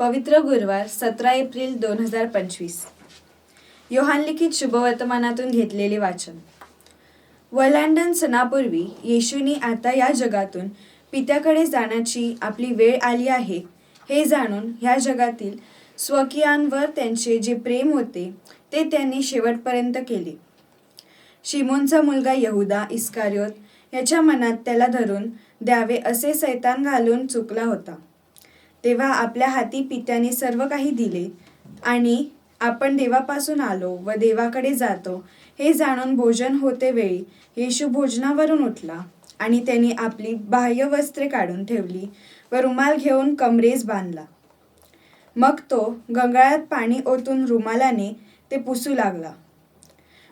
पवित्र गुरुवार सतरा एप्रिल दोन हजार पंचवीस. योहानलिखित शुभवर्तमानातून घेतलेले वाचन. वलांडन सणापूर्वी येशूनी आता या जगातून पित्याकडे जाण्याची आपली वेळ आली आहे हे जाणून ह्या जगातील स्वकीयांवर त्यांचे जे प्रेम होते ते त्यांनी शेवटपर्यंत केले. शिमोनचा मुलगा यहुदा इस्कारियोत याच्या मनात त्याला धरून द्यावे असे सैतान घालून चुकला होता. तेव्हा आपल्या हाती पित्याने सर्व काही दिले आणि आपण देवापासून आलो व देवाकडे जातो. हे जाणून भोजन होते वेळी येशू भोजनावरून उठला आणि त्यांनी आपली बाह्य वस्त्रे काढून ठेवली व रुमाल घेऊन कमरेस बांधला. मग तो गंगाळात पाणी ओतून रुमालाने ते पुसू लागला.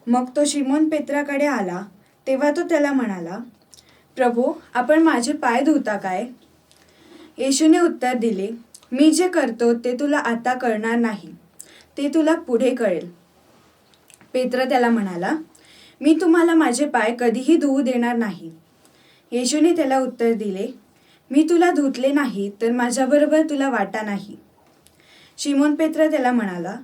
मग तो शिमोन पेत्राकडे आला. तेव्हा तो त्याला म्हणाला प्रभू आपण माझे पाय धुता काय? येशूने उत्तर दिले मी जे करतो ते तुला आता कळणार नाही ते तुला पुढे कळेल. पेत्र त्याला म्हणाला मी तुम्हाला माझे पाय कधीही धुवू देणार नाही. येशूने त्याला उत्तर दिले मी तुला धुतले नाही तर माझ्याबरोबर तुला वाटा नाही. शिमोन पेत्र त्याला म्हणाला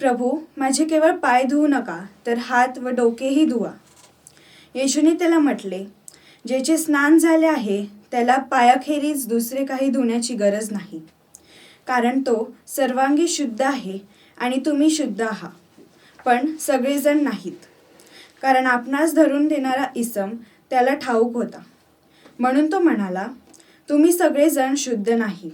प्रभू माझे केवळ पाय धुवू नका तर हात व डोकेही धुवा. येशूने त्याला म्हटले ज्याचे स्नान झाले आहे त्याला पायाखेरीज दुसरे काही धुण्याची गरज नाही. कारण तो सर्वांगी शुद्ध आहे आणि तुम्ही शुद्ध आहात. पण सगळेजण नाहीत. कारण आपणास धरून देणारा इसम त्याला ठाऊक होता. म्हणून तो म्हणाला तुम्ही सगळेजण शुद्ध नाही.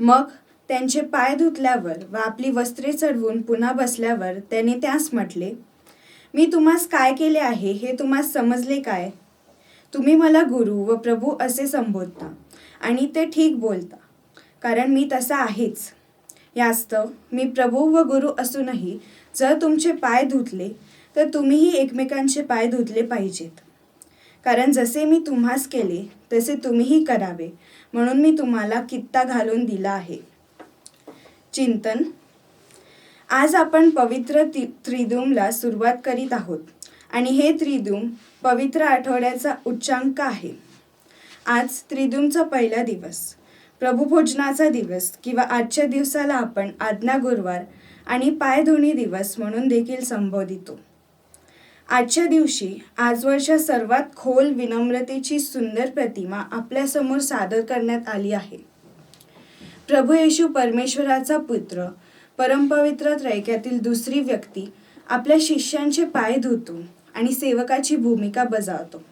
मग त्यांचे पाय धुतल्यावर व आपली वस्त्रे चढवून पुन्हा बसल्यावर त्याने त्यास म्हटले मी तुम्हास काय केले आहे हे तुम्हास समजले काय? तुम्ही मला गुरु व प्रभू असे संबोधता आणि ते ठीक बोलता. कारण मी तसा आहेच. यास्तव मी प्रभू व गुरु असूनही जर तुमचे पाय धुतले तर तुम्हीही एकमेकांचे पाय धुतले पाहिजेत. कारण जसे मी तुम्हास केले तसे तुम्हीही करावे म्हणून मी तुम्हाला कित्ता घालून दिला आहे. चिंतन. आज आपण पवित्र ति त्रिदुमला सुरुवात करीत आहोत. आणि हे त्रिदुम पवित्र आठवड्याचा उच्चांक आहे. आज त्रिदुमचा पहिला दिवस. प्रभुभोजनाचा दिवस किंवा आजच्या दिवसाला आपण आज्ञा गुरुवार आणि पायधुणी दिवस म्हणून देखील संबोधितो. आजच्या दिवशी आजवरच्या सर्वात खोल विनम्रतेची सुंदर प्रतिमा आपल्यासमोर सादर करण्यात आली आहे. प्रभू येशू परमेश्वराचा पुत्र परमपवित्र त्रैक्यातील दुसरी व्यक्ती आपल्या शिष्यांचे पाय धुतो आणि सेवकाची भूमिका बजावतो.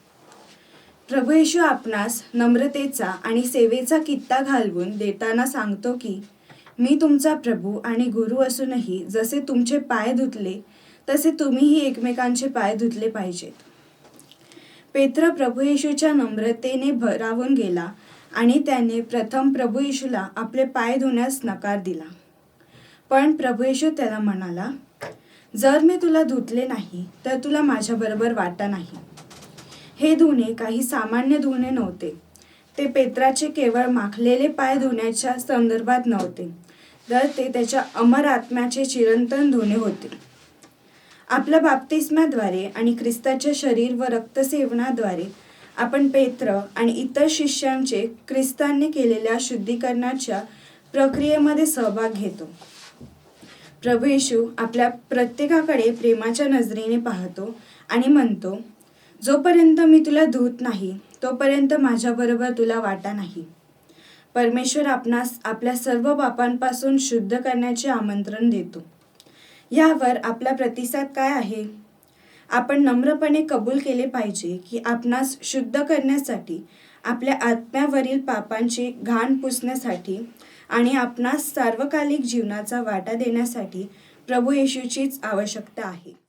प्रभू येशू आपणास नम्रतेचा आणि सेवेचा कित्ता घालवून देताना सांगतो की मी तुमचा प्रभू आणि गुरु असूनही जसे तुमचे पाय धुतले तसे तुम्हीही एकमेकांचे पाय धुतले पाहिजेत. पेत्र प्रभू येशूच्या नम्रतेने भरावून गेला आणि त्याने प्रथम प्रभू येशूला आपले पाय धुण्यास नकार दिला. पण प्रभू येशू त्याला म्हणाला जर मी तुला धुतले नाही तर तुला माझ्याबरोबर वाटा नाही. हे धुणे काही सामान्य धुणे नव्हते. ते पेत्राचे केवळ माखलेले पाय धुण्याच्या संदर्भात नव्हते तर ते त्याच्या अमर आत्म्याचे चिरंतन धुणे होते. आपल्या बाप्तिस्म्याद्वारे आणि ख्रिस्ताच्या शरीर व रक्तसेवनाद्वारे आपण पेत्र आणि इतर शिष्यांचे ख्रिस्तांनी केलेल्या शुद्धीकरणाच्या प्रक्रियेमध्ये सहभाग घेतो. प्रभू येशू आपल्या प्रत्येकाकडे प्रेमाच्या नजरेने पाहतो आणि म्हणतो जोपर्यंत मी तुला धूत नाही तोपर्यंत माझ्याबरोबर तुला वाटा नाही. परमेश्वर आपणास आपल्या सर्व पापांपासून शुद्ध करण्याचे आमंत्रण देतो. यावर आपला प्रतिसाद काय आहे? आपण नम्रपणे कबूल केले पाहिजे की आपणास शुद्ध करण्यासाठी आपल्या आत्म्यावरील पापांची घाण पुसण्यासाठी आणि आपणास सार्वकालिक जीवनाचा वाटा देण्यासाठी प्रभू येशूचीच आवश्यकता आहे.